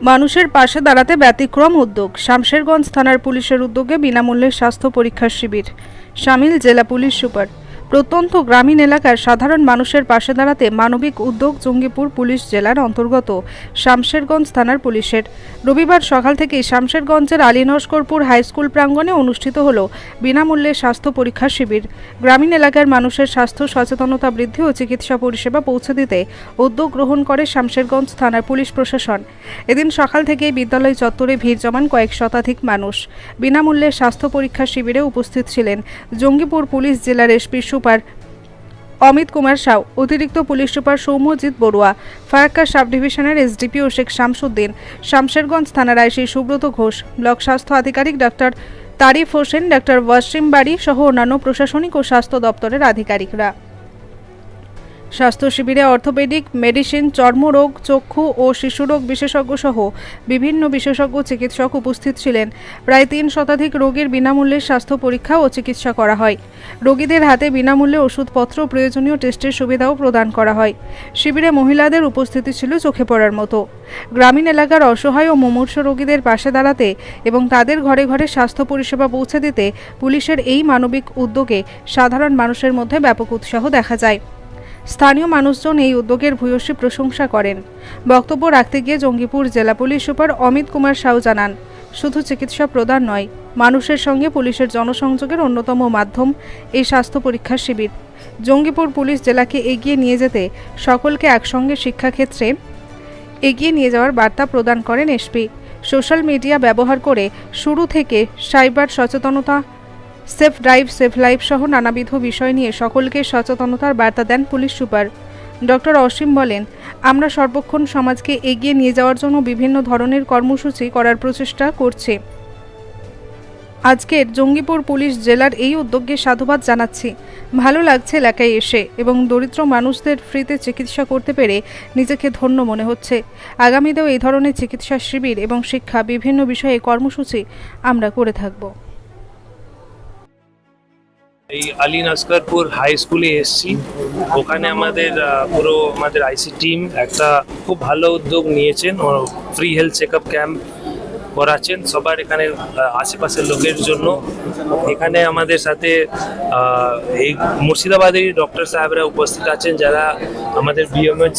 মানুষের পাশে দাঁড়াতে ব্যতিক্রম উদ্যোগ। শামশেরগঞ্জ থানার পুলিশের উদ্যোগে বিনামূল্যে স্বাস্থ্য পরীক্ষার শিবির। সামিল জেলা পুলিশ সুপার প্রত্যন্ত গ্রামীণ এলাকার সাধারণ মানুষের পাশে দাঁড়াতে মানবিক উদ্যোগ জঙ্গিপুর পুলিশ জেলার অন্তর্গত শামশেরগঞ্জ থানার পুলিশের। রবিবার সকাল থেকে শামশেরগঞ্জের আলীনস্করপুর হাই স্কুল প্রাঙ্গণে অনুষ্ঠিত হল বিনামূল্যে স্বাস্থ্য পরীক্ষা শিবির। গ্রামীণ এলাকার মানুষের স্বাস্থ্য সচেতনতা বৃদ্ধি ও চিকিৎসা পরিষেবা পৌঁছে দিতে উদ্যোগ গ্রহণ করে শামশেরগঞ্জ থানার পুলিশ প্রশাসন। এদিন সকাল থেকেই বিদ্যালয় চত্বরে ভিড় জমান কয়েক শতাধিক মানুষ। বিনামূল্যে স্বাস্থ্য পরীক্ষা শিবিরে উপস্থিত ছিলেন জঙ্গিপুর পুলিশ জেলার এসপি সুপার অমিত কুমার সাউ, অতিরিক্ত police super Soumyajit Barua, Farakka sub ডিভিশনের এসডিপিও শেখ শামসুদ্দিন, শামশেরগঞ্জ থানার আইসি সুব্রত ঘোষ, ব্লক স্বাস্থ্য আধিকারিক ডাক্তার তারিফ হোসেন, ডাক্তার ওয়াসিম বাড়ি সহ অন্যান্য প্রশাসনিক ও স্বাস্থ্য দপ্তরের আধিকারিকরা। স্বাস্থ্য শিবিরে অর্থোপেডিক, মেডিসিন, চর্মরোগ, চক্ষু ও শিশুরোগ বিশেষজ্ঞ সহ বিভিন্ন বিশেষজ্ঞ চিকিৎসক উপস্থিত ছিলেন। প্রায় তিন শতাধিক রোগীর বিনামূল্যে স্বাস্থ্য পরীক্ষা ও চিকিৎসা করা হয়। রোগীদের হাতে বিনামূল্যে ওষুধপত্র, প্রয়োজনীয় টেস্টের সুবিধাও প্রদান করা হয়। শিবিরে মহিলাদের উপস্থিতি ছিল চোখে পড়ার মতো। গ্রামীণ এলাকার অসহায় ও মুমূর্ষ রোগীদের পাশে দাঁড়াতে এবং তাদের ঘরে ঘরে স্বাস্থ্য পরিষেবা পৌঁছে দিতে পুলিশের এই মানবিক উদ্যোগে সাধারণ মানুষের মধ্যে ব্যাপক উৎসাহ দেখা যায়। স্থানীয় মানুষজন এই উদ্যোগের ভূয়সী প্রশংসা করেন। বক্তব্য রাখতে গিয়ে জঙ্গিপুর জেলা পুলিশ সুপার অমিত কুমার সাউ জানান, শুধু চিকিৎসা প্রদান নয়, মানুষের সঙ্গে পুলিশের জনসংযোগের অন্যতম মাধ্যম এই স্বাস্থ্য পরীক্ষা শিবির। জঙ্গিপুর পুলিশ জেলাকে এগিয়ে নিয়ে যেতে সকলকে একসঙ্গে শিক্ষাক্ষেত্রে এগিয়ে নিয়ে যাওয়ার বার্তা প্রদান করেন এসপি। সোশ্যাল মিডিয়া ব্যবহার করে শুরু থেকে সাইবার সচেতনতা সেফ ড্রাইভ, সেফ লাইফ সহ নানাবিধ বিষয় নিয়ে সকলকে সচেতনতার বার্তা দেন পুলিশ সুপার। ডক্টর অসীম বলেন, আমরা সর্বক্ষণ সমাজকে এগিয়ে নিয়ে যাওয়ার জন্য বিভিন্ন ধরনের কর্মসূচি করার প্রচেষ্টা করছে। আজকের জঙ্গিপুর পুলিশ জেলার এই উদ্যোগকে সাধুবাদ জানাচ্ছি। ভালো লাগছে এলাকায় এসে এবং দরিদ্র মানুষদের ফ্রিতে চিকিৎসা করতে পেরে নিজেকে ধন্য মনে হচ্ছে। আগামীতেও এই ধরনের চিকিৎসা শিবির এবং শিক্ষা বিভিন্ন বিষয়ে কর্মসূচি আমরা করে থাকব। এই আলী নাস্কারপুর হাই স্কুলে এসেছি। ওখানে আমাদের পুরো আমাদের আইসি টিম একটা খুব ভালো উদ্যোগ নিয়েছেন। Free health check up camp করাচ্ছেন সবার এখানে আশেপাশের লোকের জন্য। এখানে আমাদের সাথে এই মুর্শিদাবাদের ডক্টর সাহেবরা উপস্থিত আছেন, যারা আমাদের বিএমএচ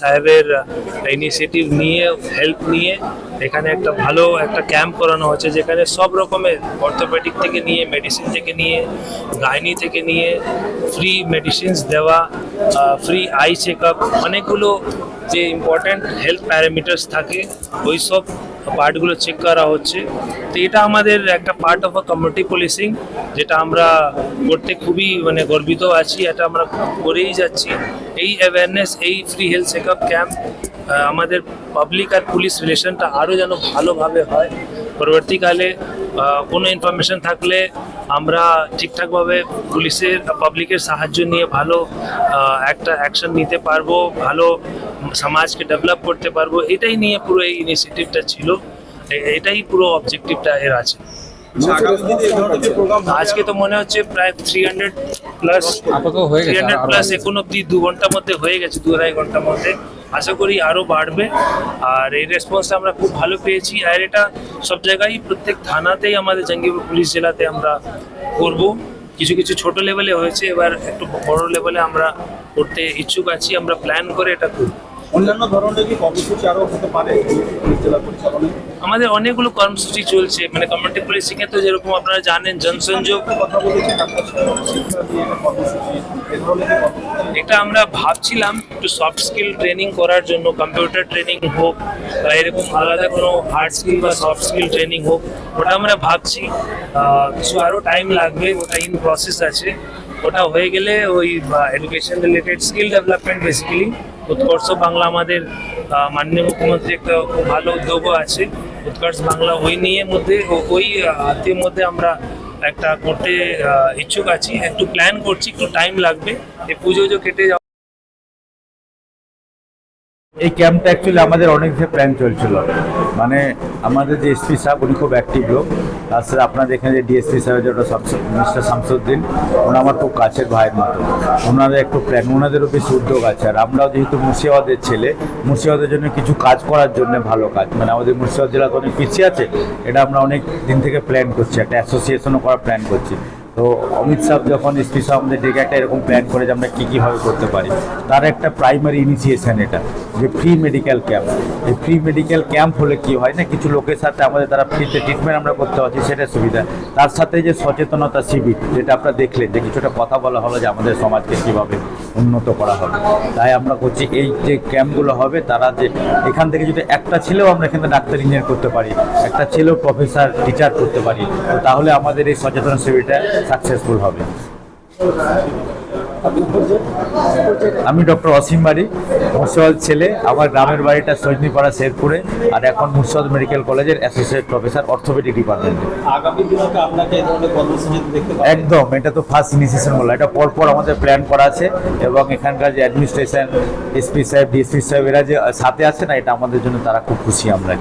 সাহেবের ইনিশিয়েটিভ নিয়ে হেল্প নিয়ে এখানে একটা ভালো একটা ক্যাম্প করানো হচ্ছে, যেখানে সব রকমের অর্থোপেডিক থেকে নিয়ে মেডিসিন থেকে নিয়ে গাইনি থেকে নিয়ে ফ্রি মেডিসিনস দেওয়া ফ্রি আই চেক আপ অনেকগুলো যে ইম্পর্ট্যান্ট হেলথ প্যারামিটার্স থাকে ওই সব পার্টগুলো চেক করা হচ্ছে। তো এটা আমাদের একটা part of a community policing যেটা আমরা করতে খুবই মানে গর্বিত আছি, এটা আমরা করেই যাচ্ছি। এই অ্যাওয়ারনেস এই free health check up camp আমাদের পাবলিক আর পুলিশ রিলেশনটা আরও যেন ভালোভাবে হয়। পরবর্তীকালে কোনো ইনফরমেশন থাকলে আমরা ঠিকঠাকভাবে পুলিশের পাবলিকের সাহায্য নিয়ে ভালো আহ, একটা অ্যাকশন নিতে পারব ভালো সমাজকে ডেভেলপ করতে পারব এটাই নিয়ে পুরো এই ইনিশিয়েটিভটা ছিল। এটাই পুরো অবজেক্টিভটা এর আছে। আজকে তো মনে হচ্ছে প্রায় three hundred plus three hundred plus এখন অব্দি দু ঘণ্টার মধ্যে হয়ে গেছে দু আড়াই ঘণ্টার মধ্যে। আশা করি আরও বাড়বে। আর এই রেসপন্সটা আমরা খুব ভালো পেয়েছি। আর এটা সব জায়গায়, প্রত্যেক থানাতেই আমাদের জাঙ্গিপুর পুলিশ জেলাতে আমরা করব। কিছু কিছু ছোট লেভেলে হয়েছে। এবার একটু বড় লেভেলে আমরা করতে ইচ্ছুক আছি। আমরা প্ল্যান করে এটা করব। অন্যান্য ধরনের কি কর্মসূচি আরও হতে পারে জেলা পরিচালনায়? আমাদের অনেকগুলো কর্মসূচি চলছে মানে কমিউনিটি পুলিশিং এ তো যেরকম আপনারা জানেন জনসংযোগ। কথা বলেছি এটা আমরা ভাবছিলাম একটু সফট স্কিল ট্রেনিং করার জন্য কম্পিউটার ট্রেনিং হোক বা এরকম আলাদা কোনো হার্ড স্কিল বা সফট স্কিল ট্রেনিং হোক ওটা আমরা ভাবছি। কিছু আরও টাইম লাগবে ওটা ইন প্রসেস আছে। ওটা হয়ে গেলে ওই education related skill development basically Utkarsh Bangla আমাদের মাননীয় মুখ্যমন্ত্রী একটা খুব ভালো উদ্যোগও আছে। উৎকর্ষ বাংলা ওই নিয়ে মধ্যে ওই হাতের মধ্যে আমরা একটা করতে ইচ্ছুক আছি। একটু প্ল্যান করছি, একটু টাইম লাগবে। এই পুজো যে কেটে যাওয়া এই ক্যাম্পটা অ্যাকচুয়ালি আমাদের অনেক যে প্ল্যান চলছিল। মানে আমাদের যে এসপি সাহেব, উনি খুব অ্যাক্টিভ লোক। তাছাড়া আপনাদের এখানে যে ডিএসপি সাহেব যেটা মিস্টার শামসুদ্দিন ওনা আমার খুব কাছের ভাইয়ের মতো। ওনাদের একটু প্ল্যান ওনাদেরও বেশি উদ্যোগ আছে। আর আমরাও যেহেতু মুর্শিদাবাদের ছেলে, মুর্শিদাবাদের জন্য কিছু কাজ করার জন্য ভালো কাজ। মানে আমাদের মুর্শিদাবাদ জেলা তো অনেক পিছিয়ে আছে, এটা আমরা অনেক দিন থেকে প্ল্যান করছি, একটা অ্যাসোসিয়েশনও করার প্ল্যান করছি। তো অমিত শাহ যখন এসপি সাহেব আমাদের ডেকে একটা এরকম প্ল্যান করে যে আমরা কী কীভাবে করতে পারি, তার একটা প্রাইমারি ইনিশিয়েশন এটা। যে ফ্রি মেডিকেল ক্যাম্প এই ফ্রি মেডিকেল ক্যাম্প হলে কি হয় না, কিছু লোকের সাথে আমাদের তারা ফ্রিতে ট্রিটমেন্ট আমরা করতে পারছি সেটা সুবিধা। তার সাথে যে সচেতনতা শিবির, যেটা আপনারা দেখলেন যে কিছুটা কথা বলা হলো যে আমাদের সমাজকে কীভাবে উন্নত করা হবে। তাই আমরা করছি, এই যে ক্যাম্পগুলো হবে, তারা যে এখান থেকে যদি একটা ছেলেও আমরা এখানে ডাক্তার ইঞ্জিনিয়ার করতে পারি, একটা ছেলেও প্রফেসর টিচার করতে পারি তাহলে আমাদের এই সচেতন শিবিরটা সাকসেসফুল হবে। আমি ডক্টর অসীম বাড়ি। মুর্শিদাবাদ ছেলে আমার গ্রামের বাড়িটা সজনিপাড়া শেরপুরে আর এখন মুর্শিদাবাদ মেডিকেল কলেজের অ্যাসোসিয়েট প্রফেসর অর্থোপেডিক ডিপার্টমেন্টে আগামী দিনে আপনাকে এই ধরনের কর্মসূচিতে দেখতে একদম এটা তো ফার্স্ট ইনিশিয়েশন বলা এটা পরপর আমাদের প্ল্যান করা আছে এবং এখানকার যে অ্যাডমিনিস্ট্রেশন এসপি সাহেব ডিএসপি সাহেব এরা যে সাথে আছে না এটা আমাদের জন্য তারা খুব খুশি আমরা।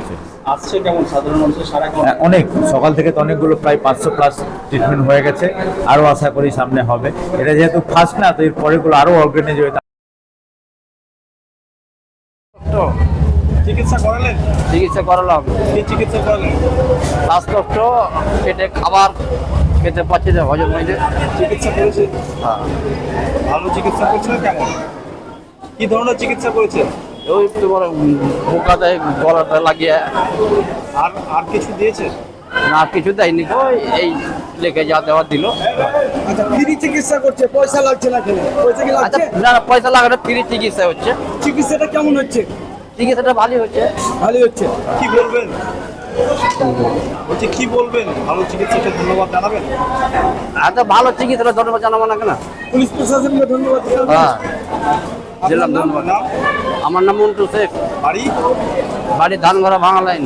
আসছে কেমন? সাধারণ মানুষের সারা হ্যাঁ, অনেক। সকাল থেকে তো অনেকগুলো প্রায় পাঁচশো প্লাস ট্রিটমেন্ট হয়ে গেছে আরও আশা করি সামনে হবে। এটা যেহেতু ফার্স্ট না তো এর পরেগুলো আরও অর্গানাইজ হয়ে চিকিৎসা করালেন? চিকিৎসা করালাম। কি চিকিৎসা করালেন? শ্বাসকষ্ট পেটে খাবার খেতে পারছি না হজম হয়েছে চিকিৎসা করেছে? ভালো চিকিৎসা করছে না কেমন? কি ধরনের চিকিৎসা করেছে? ওই তোমার বোকাতে গলাটা লাগিয়ে। আর আর কিছু দিয়েছে? না কিছু দেয়নি তো এই লেখে যা দেওয়া দিল। আচ্ছা ফ্রি চিকিৎসা করছে পয়সা লাগছে না কেন পয়সা কি আচ্ছা লাগছে? না পয়সা লাগে না ফ্রি চিকিৎসা হচ্ছে। চিকিৎসাটা কেমন হচ্ছে? চিকিৎসাটা ভালোই হচ্ছে ভালোই হচ্ছে। কি বলবেন? বলছি কি বলবেন? ভালো চিকিৎসাকে ধন্যবাদ জানাবেন? এত ভালো চিকিৎসাটা ধন্যবাদ জানাব না কেন? পুলিশ প্রশাসনকে ধন্যবাদ দিলাম। হ্যাঁ দিলাম ধন্যবাদ। আমার নাম মন্টু শেখ। বাড়ি? বাড়ি ভরা ভাঙা লাইন